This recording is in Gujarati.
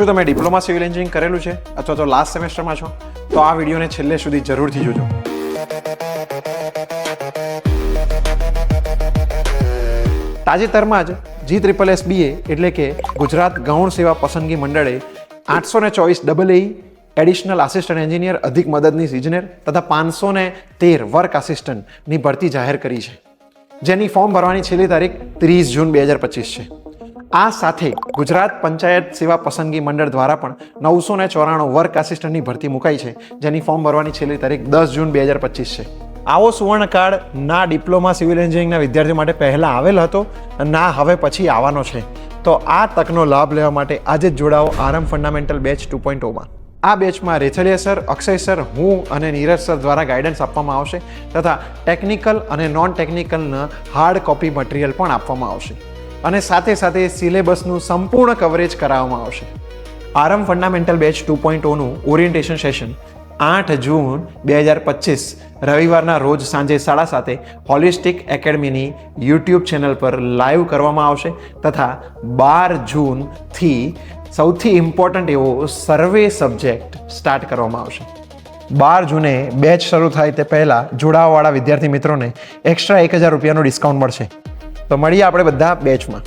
શું તમે ડિપ્લોમા સિવિલ એન્જિનિયરિંગ કરેલું છે અથવા તો લાસ્ટ સેમેસ્ટરમાં છો? તો આ વિડીયોને છેલ્લે સુધી જરૂરથી જોજો. તાજેતરમાં જ જી ત્રિપલ એસ બીએ એટલે કે ગુજરાત ગૌણ સેવા પસંદગી મંડળે આઠસો ને ચોવીસ double A additional assistant engineer અધિક મદદનીશ ઇજનેર તથા પાંચસો ને તેર વર્ક આસિસ્ટન્ટની ભરતી જાહેર કરી છે. જેની ફોર્મ ભરવાની છેલ્લી તારીખ ત્રીસ જૂન બે હજાર પચીસ છે. આ સાથે ગુજરાત પંચાયત સેવા પસંદગી મંડળ દ્વારા પણ નવસો ને ચોરાણું વર્ક આસિસ્ટન્ટની ભરતી મુકાઈ છે, જેની ફોર્મ ભરવાની છેલ્લી તારીખ દસ જૂન બે હજાર પચીસ છે. આવો સુવર્ણકાળ ના ડિપ્લોમા સિવિલ એન્જિનિયરિંગના વિદ્યાર્થીઓ માટે પહેલાં આવેલ હતો, ના હવે પછી આવવાનો છે. તો આ તકનો લાભ લેવા માટે આજે જ જોડાઓ આરમ ફંડામેન્ટલ બેચ ટુ પોઈન્ટ ઓમાં. આ બેચમાં રેથલિયા સર, અક્ષય સર, હું અને નીરજ સર દ્વારા ગાઈડન્સ આપવામાં આવશે, તથા ટેકનિકલ અને નોન ટેકનિકલના હાર્ડ કોપી મટીરિયલ પણ આપવામાં આવશે. અને સાથે સાથે સિલેબસનું સંપૂર્ણ કવરેજ કરાવવામાં આવશે. આરમ ફંડામેન્ટલ બેચ ટુ પોઈન્ટ ઓનું ઓરિએન્ટેશન સેશન આઠ જૂન બે હજાર પચીસ, રવિવારના રોજ સાંજે સાડા સાતે હોલિસ્ટિક એકેડમીની યુટ્યુબ ચેનલ પર લાઈવ કરવામાં આવશે તથા બાર જૂનથી સૌથી ઇમ્પોર્ટન્ટ એવો સર્વે સબ્જેક્ટ સ્ટાર્ટ કરવામાં આવશે. બાર જૂને બેચ શરૂ થાય તે પહેલાં જોડાવાવાળા વિદ્યાર્થી મિત્રોને એક્સ્ટ્રા એક હજાર રૂપિયાનું ડિસ્કાઉન્ટ મળશે. તો મળીએ આપણે બધા બેચમાં